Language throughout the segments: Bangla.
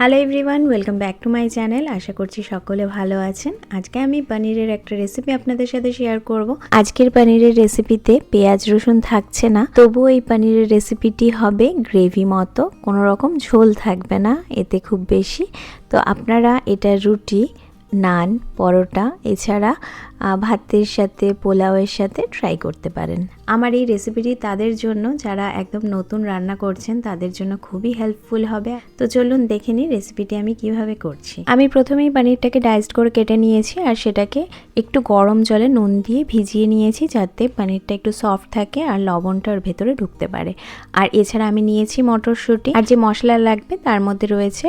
Hello everyone welcome back to my channel আশা করছি সকলে ভালো আছেন। আজকে আমি পনিরের একটা রেসিপি আপনাদের সাথে শেয়ার করব। আজকের পনিরের রেসিপিতে পেঁয়াজ, রসুন থাকছে না। তবুও এই পনিরের রেসিপিটি হবে গ্রেভি মতো। কোনো রকম ঝোল থাকবে না, এতে খুব বেশি। তো আপনারা এটা রুটি নান, পরোটা, এছাড়া ভাতের সাথে, পোলাওয়ের সাথে ট্রাই করতে পারেন। আমার এই রেসিপিটি তাদের জন্য, যারা একদম নতুন রান্না করছেন, তাদের জন্য খুবই হেল্পফুল হবে। তো চলুন দেখে নিই রেসিপিটি আমি কীভাবে করছি। আমি প্রথমেই পনিরটাকে ডাইসড করে কেটে নিয়েছি, আর সেটাকে একটু গরম জলে নুন দিয়ে ভিজিয়ে নিয়েছি, যাতে পনিরটা একটু সফট থাকে আর লবণটা ওর ভেতরে ঢুকতে পারে। আর এছাড়া আমি নিয়েছি মটরশুঁটি। আর যে মশলা লাগবে, তার মধ্যে রয়েছে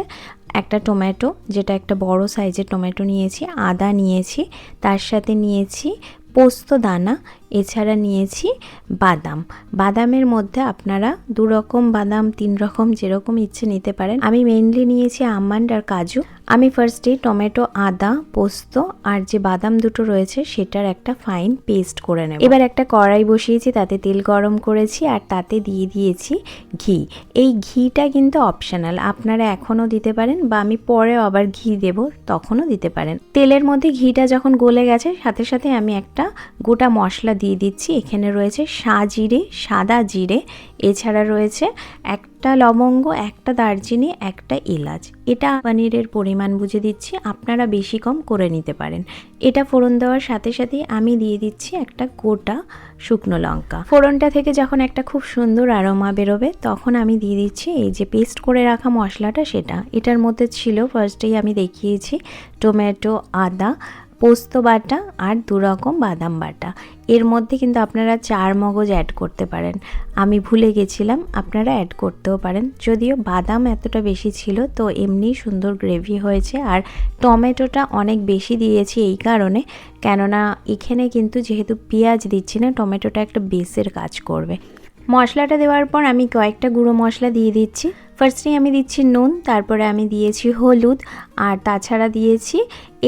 একটা টমেটো, যেটা একটা বড় সাইজের টমেটো নিয়েছি, আদা নিয়েছি, তার সাথে নিয়েছি পোস্ত দানা, এছাড়া নিয়েছি বাদাম। বাদামের মধ্যে আপনারা দু রকম বাদাম তিন রকম যেরকম ইচ্ছে নিতে পারেন। আমি মেনলি নিয়েছি আমান্ড আর কাজু। আমি ফার্স্টে টমেটো, আদা, পোস্ত আর যে বাদাম দুটো রয়েছে সেটার একটা ফাইন পেস্ট করে নেব। এবার একটা কড়াই বসিয়েছি, তাতে তেল গরম করেছি আর তাতে দিয়ে দিয়েছি ঘি। এই ঘিটা কিন্তু অপশনাল আপনারা এখনও দিতে পারেন বা আমি পরেও আবার ঘি দেব, তখনও দিতে পারেন। তেলের মধ্যে ঘিটা যখন গলে গেছে, সাথে সাথে আমি একটা গোটা মশলা দিয়ে দিচ্ছি। এখানে রয়েছে সা জিরে সাদা জিরে, এছাড়া রয়েছে একটা লবঙ্গ, একটা দারচিনি, একটা এলাচ। এটা পনিরের পরিমাণ বুঝে দিচ্ছি, আপনারা বেশি কম করে নিতে পারেন। এটা ফোড়ন দেওয়ার সাথে সাথে আমি দিয়ে দিচ্ছি একটা গোটা শুকনো লঙ্কা। ফোড়নটা থেকে যখন একটা খুব সুন্দর আরোমা বেরোবে, তখন আমি দিয়ে দিচ্ছি এই যে পেস্ট করে রাখা মশলাটা, সেটা। এটার মধ্যে ছিল ফার্স্টেই আমি দেখিয়েছি টমেটো আদা পোস্ত বাটা আর দু রকম বাদাম বাটা। এর মধ্যে কিন্তু আপনারা চার মগজ অ্যাড করতে পারেন। আমি ভুলে গেছিলাম, আপনারা অ্যাড করতেও পারেন। যদিও বাদাম এতটা বেশি ছিল, তো এমনি সুন্দর গ্রেভি হয়েছে। আর টমেটোটা অনেক বেশি দিয়েছি এই কারণে। কেননা এখানে কিন্তু যেহেতু পেঁয়াজ দিচ্ছি না, টমেটোটা একটা বেসের কাজ করবে। মশলাটা দেওয়ার পর আমি কয়েকটা গুঁড়ো মশলা দিয়ে দিচ্ছি। ফার্স্টেই আমি দিচ্ছি নুন, তারপরে আমি দিয়েছি হলুদ, আর তাছাড়া দিয়েছি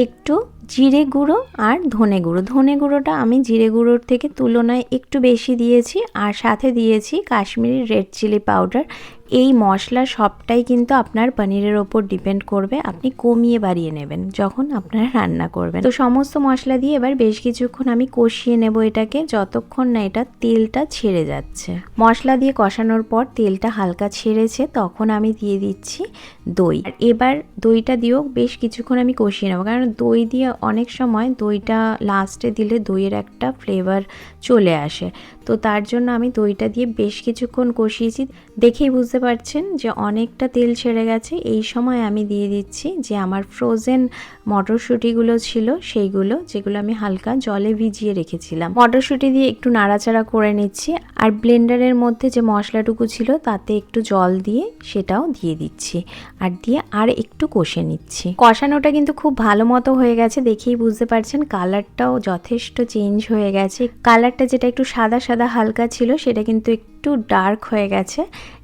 একটু জিরে গুঁড়ো আর ধনে গুঁড়ো। ধনে গুঁড়োটা আমি জিরে গুঁড়োর থেকে তুলনায় একটু বেশি দিয়েছি আর সাথে দিয়েছি কাশ্মীরি রেড চিলি পাউডার এই মশলা সবটাই কিন্তু আপনার পনিরের ওপর ডিপেন্ড করবে, আপনি কমিয়ে বাড়িয়ে নেবেন যখন আপনারা রান্না করবেন। তো সমস্ত মশলা দিয়ে এবার বেশ কিছুক্ষণ আমি কষিয়ে নেব এটাকে, যতক্ষণ না এটা তেলটা ছেড়ে যাচ্ছে। মশলা দিয়ে কষানোর পর তেলটা হালকা ছেড়েছে, তখন আমি দিয়ে দিচ্ছি দই। আর এবার দইটা দিয়েও বেশ কিছুক্ষণ আমি কষিয়ে নেব, কারণ দই দিয়ে অনেক সময় দইটা লাস্টে দিলে দইয়ের একটা ফ্লেভার চলে আসে। তো তার জন্য আমি দইটা দিয়ে বেশ কিছুক্ষণ কষিয়েছি, দেখেই বুঝতে পারছেন যে অনেকটা তেল ছেড়ে গেছে। এই সময় আমি দিয়ে দিচ্ছি যে আমার ফ্রোজেন মটরশুঁটিগুলো ছিল সেইগুলো, যেগুলো আমি হালকা জলে ভিজিয়ে রেখেছিলাম। মটরশুঁটি দিয়ে একটু নাড়াচাড়া করে নিচ্ছি আর ব্লেন্ডারের মধ্যে যে মশলাটুকু ছিল তাতে একটু জল দিয়ে সেটাও দিয়ে দিচ্ছি আর দিয়ে আর একটু কষে নিচ্ছি। কষানোটা কিন্তু খুব ভালো মতো হয়ে গেছে দেখেই বুঝতে পারছেন কালারটাও যথেষ্ট চেঞ্জ হয়ে গেছে। কালারটা যেটা একটু সাদা সাদা হালকা ছিল সেটা কিন্তু একটু ডার্ক হয়ে গেছে,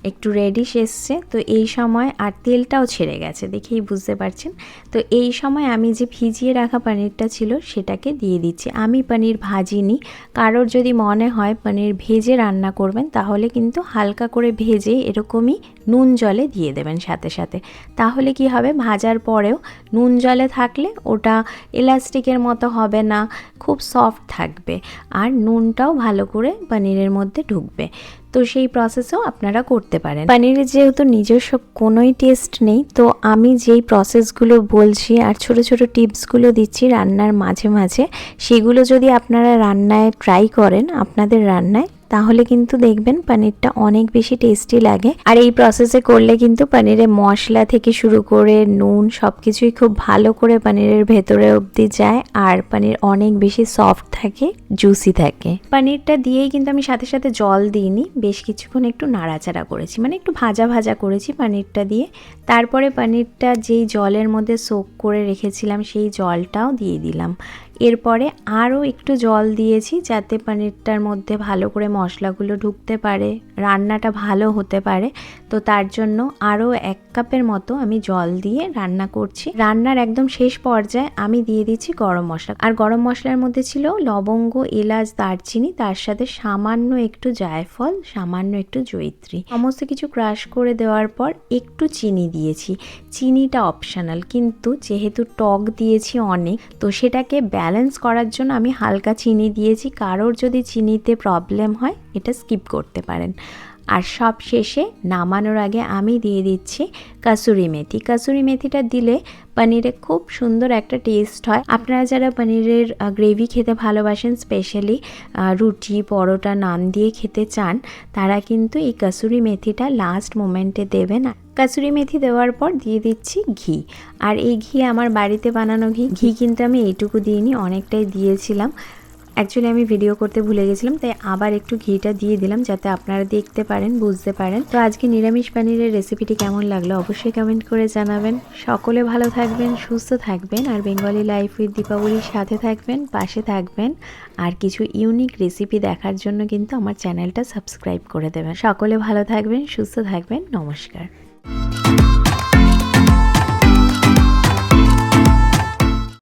একটু রেডিশ এসছে। তো এই সময় আর তেলটাও ছেড়ে গেছে দেখেই বুঝতে পারছেন। তো এই সময় আমি যে ভিজিয়ে রাখা পনিরটা ছিল সেটাকে দিয়ে দিচ্ছি। আমি পনির ভাজিনি। কারোর যদি মনে হয় পনির ভেজে রান্না করবেন, তাহলে কিন্তু হালকা করে ভেজে এরকমই নুন জলে দিয়ে দেবেন সাথে সাথে। তাহলে কি হবে? ভাজার পরেও নুন জলে থাকলে ওটা এলাস্টিকের মতো হবে না, খুব সফট থাকবে। আর নুনটাও ভালো করে পনিরের মধ্যে ঢুকবে। তো সেই প্রসেসও আপনারা করতে পারেন। পনিরের যেহেতু নিজস্ব কোনোই টেস্ট নেই, তো আমি যেই প্রসেসগুলো বলছি আর ছোট ছোট টিপসগুলো দিচ্ছি রান্নার মাঝে মাঝে, সেগুলো যদি আপনারা রান্নায় ট্রাই করেন, আপনাদের রান্নায়, তাহলে কিন্তু দেখবেন পনিরটা অনেক বেশি টেস্টি লাগে। আর এই প্রসেসে করলে কিন্তু পনিরে মশলা থেকে শুরু করে নুন সব কিছুই খুব ভালো করে পনিরের ভেতরে অবধি যায়, আর পানির অনেক বেশি সফট থাকে জুসি থাকে। পনিরটা দিয়েই কিন্তু আমি সাথে সাথে জল দিইনি, বেশ কিছুক্ষণ একটু নাড়াচাড়া করেছি। মানে একটু ভাজা ভাজা করেছি পনিরটা দিয়ে। তারপরে পনিরটা যেই জলের মধ্যে সোক করে রেখেছিলাম, সেই জলটাও দিয়ে দিলাম। এরপরে আরও একটু জল দিয়েছি যাতে পনিরটার মধ্যে ভালো করে মশলাগুলো ঢুকতে পারে, রান্নাটা ভালো হতে পারে। তো তার জন্য আরও এক কাপের মতো আমি জল দিয়ে রান্না করছি। রান্নার একদম শেষ পর্যায়ে আমি দিয়ে দিচ্ছি গরম মশলা। আর গরম মশলার মধ্যে ছিল লবঙ্গ এলাচ দারচিনি, তার সাথে সামান্য একটু জায়ফল, সামান্য একটু জৈত্রী সমস্ত কিছু ক্রাশ করে দেওয়ার পর একটু চিনি দিয়েছি। চিনিটা অপশনাল কিন্তু যেহেতু টক দিয়েছি অনেক, তো সেটাকে ব্যালেন্স করার জন্য আমি হালকা চিনি দিয়েছি। কারোর যদি চিনিতে প্রবলেম হয়, এটা স্কিপ করতে পারেন। আর সব শেষে নামানোর আগে আমি দিয়ে দিচ্ছি কাসুরি মেথি। কাসুরি মেথিটা দিলে পনিরে খুব সুন্দর একটা টেস্ট হয়। আপনারা যারা পনিরের গ্রেভি খেতে ভালোবাসেন স্পেশালি রুটি, পরোটা, নান দিয়ে খেতে চান, তারা কিন্তু এই কাসুরি মেথিটা লাস্ট মোমেন্টে দেবেন। কাসুরি মেথি দেওয়ার পর দিয়ে দিচ্ছি ঘি। আর এই ঘি আমার বাড়িতে বানানো ঘি। ঘি কিন্তু আমি এইটুকু দিইনি, অনেকটাই দিয়েছিলাম। অ্যাকচুয়ালি আমি ভিডিও করতে ভুলে গেছিলাম, তাই আবার একটু ঘিটা দিয়ে দিলাম যাতে আপনারা দেখতে পারেন, বুঝতে পারেন। তো আজকে নিরামিষ পানিরের রেসিপিটি কেমন লাগল অবশ্যই কমেন্ট করে জানাবেন। সকলে ভালো থাকবেন, সুস্থ থাকবেন, আর বেঙ্গলি লাইফ উইথ দীপাবলির সাথে থাকবেন, পাশে থাকবেন। আর কিছু ইউনিক রেসিপি দেখার জন্য কিন্তু আমার চ্যানেলটা সাবস্ক্রাইব করে দেবেন। সকলে ভালো থাকবেন, সুস্থ থাকবেন, নমস্কার।